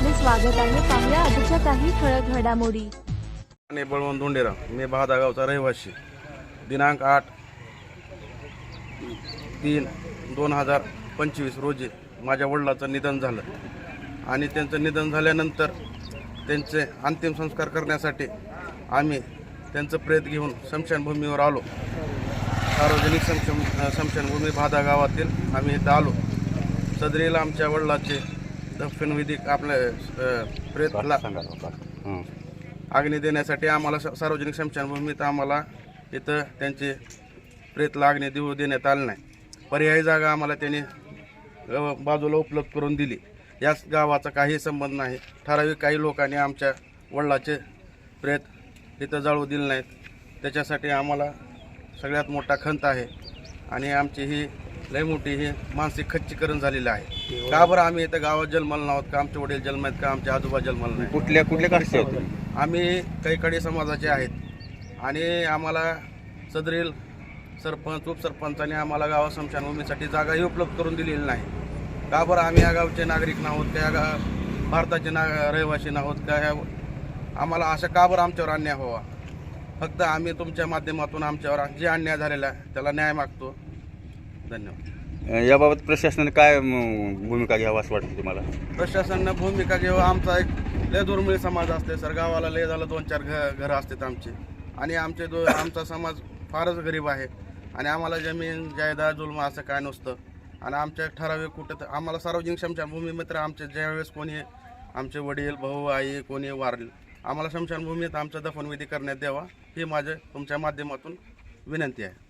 स्वागत आहे. पाहुया आजच्या काही ठळक घडामोडी. आणि बळवंत मी बहादा गावचा रहिवासी. दिनांक आठ तीन दोन हजार पंचवीस रोजी माझ्या वडिलाचं निधन झालं. आणि त्यांचं निधन झाल्यानंतर त्यांचे अंतिम संस्कार करण्यासाठी आम्ही त्यांचं प्रेत घेऊन स्मशानभूमीवर आलो. सार्वजनिक समशम स्मशानभूमी भादा गावातील आम्ही इथं आलो. सदरीला आमच्या वडिलाचे दफनविधी आपल्या अ, प्रेतला अग्नी देण्यासाठी आम्हाला स- सार्वजनिक स्मशानभूमीत आम्हाला इथं त्यांचे प्रेतला अग्नी देऊ देण्यात आलं नाही. पर्यायी जागा आम्हाला त्यांनी बाजूला उपलब्ध करून दिली. याच गावाचा काही संबंध नाही. ठराविक काही लोकांनी आमच्या वडिलाचे प्रेत इथं जाळू दिले नाहीत. त्याच्यासाठी आम्हाला सगळ्यात मोठा खंत आहे. आणि आमची ही लय मोठी ही मानसिक खच्चीकरण झालेलं आहे. का बरं आम्ही इथं गावात जन्मल नाहोत का? आमचे वडील जन्म आहेत का? आमचे आजोबा जन्मल नाही कुठल्या कुठल्या काष्टी आहेत तुम्ही? आम्ही कैकडी समाजाचे आहेत. आणि आम्हाला सदरील सरपंच उपसरपंचाने आम्हाला गावा स्मशानभूमीसाठी जागाही उपलब्ध करून दिलेली नाही. का बरं आम्ही या गावचे नागरिक नाहोत का? या गा भारताचे ना रहिवासी नाहोत का? ह्या आम्हाला अशा का बरं आमच्यावर अन्याय व्हावा? फक्त आम्ही तुमच्या माध्यमातून आमच्यावर जे अन्याय झालेला आहे त्याला न्याय मागतो. धन्यवाद. याबाबत प्रशासनाने काय म, भूमिका घ्यावं असं वाटतं तुम्हाला? प्रशासनानं भूमिका घेऊ आमचा एक लय दुर्मिळ समाज असते सर. गावाला लय झालं दोन चार घ घरं असतात आमची. आणि आमचे दो आमचा समाज फारच गरीब आहे. आणि आम्हाला जमीन जायदाद जुलमा असं काय नसतं. आणि आमच्या ठराविक कुठं तर आम्हाला सार्वजनिक स्मशानभूमी मित्र आमचे ज्यावेळेस कोणी आमचे वडील भाऊ आई कोणी वारले आम्हाला स्मशानभूमीत आमचा दफनविधी करण्यात यावा ही माझ्या तुमच्या माध्यमातून विनंती आहे.